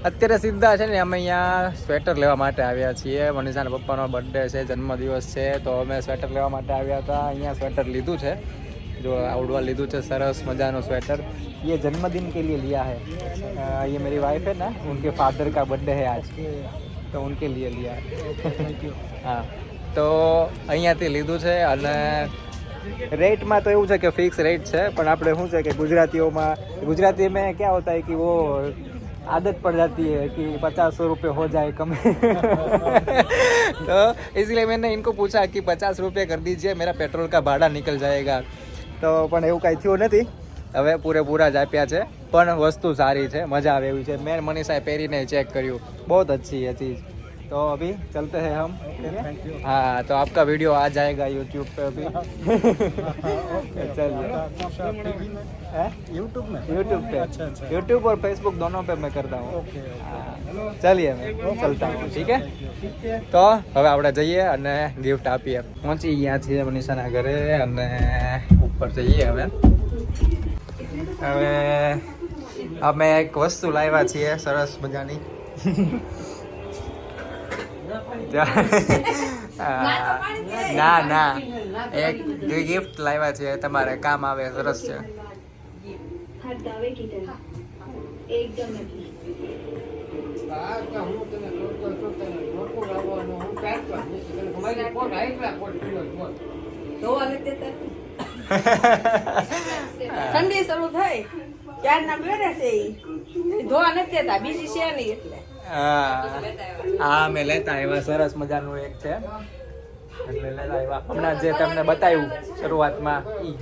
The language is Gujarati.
અત્યારે સીધા છે ને અમે અહીંયા સ્વેટર લેવા માટે આવ્યા છીએ મનીષાના પપ્પાનો બર્થડે છે જન્મદિવસ છે તો અમે સ્વેટર લેવા માટે આવ્યા હતા અહીંયા સ્વેટર લીધું છે जो आउटवा લીધું છે સરસ મજાનું સ્વેટર ये जन्मदिन के लिए लिया है अ, ये मेरी वाइफ है ना उनके फादर का बर्थडे है आज तो उनके लिए लिया है હા તો અહીંયાથી લીધું છે અને રેટમાં તો એવું છે કે ફિક્સ રેટ છે પણ આપણે શું છે કે ગુજરાતીઓમાં ગુજરાતી में क्या होता है कि वो आदत पड़ जाती है कि पचास सौ रुपये हो जाए कम तो इसलिए मैंने इनको पूछा कि पचास रुपये कर दीजिए मेरा पेट्रोल का भाड़ा निकल जाएगा તો પણ એવું કાંઈ થયું નથી હવે પૂરેપૂરા જ આપ્યા છે પણ વસ્તુ સારી છે મજા આવે એવી છે મેં મનીષાએ પહેરીને ચેક કર્યું બહુ अच्छी है चीज़ तो अभी चलते हैं हम हाँ तो आपका वीडियो आ जाएगा यूट्यूब पे अभी चलिए हैं? यूट्यूब में यूट्यूब पे अच्छा, अच्छा। यूट्यूब और फेसबुक दोनों पे मैं करता हूँ ओके हाँ, चलिए मैं चलता हूँ ठीक है ठीक है તો હવે આપણે જઈએ અને ગિફ્ટ આપીએ પહોંચી ગયા છીએ મનીષાના ઘરે અને ઉપર જઈએ હવે હવે અમે એક વસ્તુ લાવ્યા છીએ સરસ મજાની ત્યાં- ના ના. એક ગિફ્ટ લાવ્યા છે તમારે કામ આવે, સરસ છે. ઠંડી શરૂ થઈ. ત્યારના બેરે છે ધોવા નથી દેતા, બીજી છે નહીં એટલે. હા. મેં લેતા આવ્યા. સરસ મજાનું એક છે. એટલે લેતા આવ્યા. હમણાં જે તમને બતાવ્યું, શરૂઆતમાં ઈ.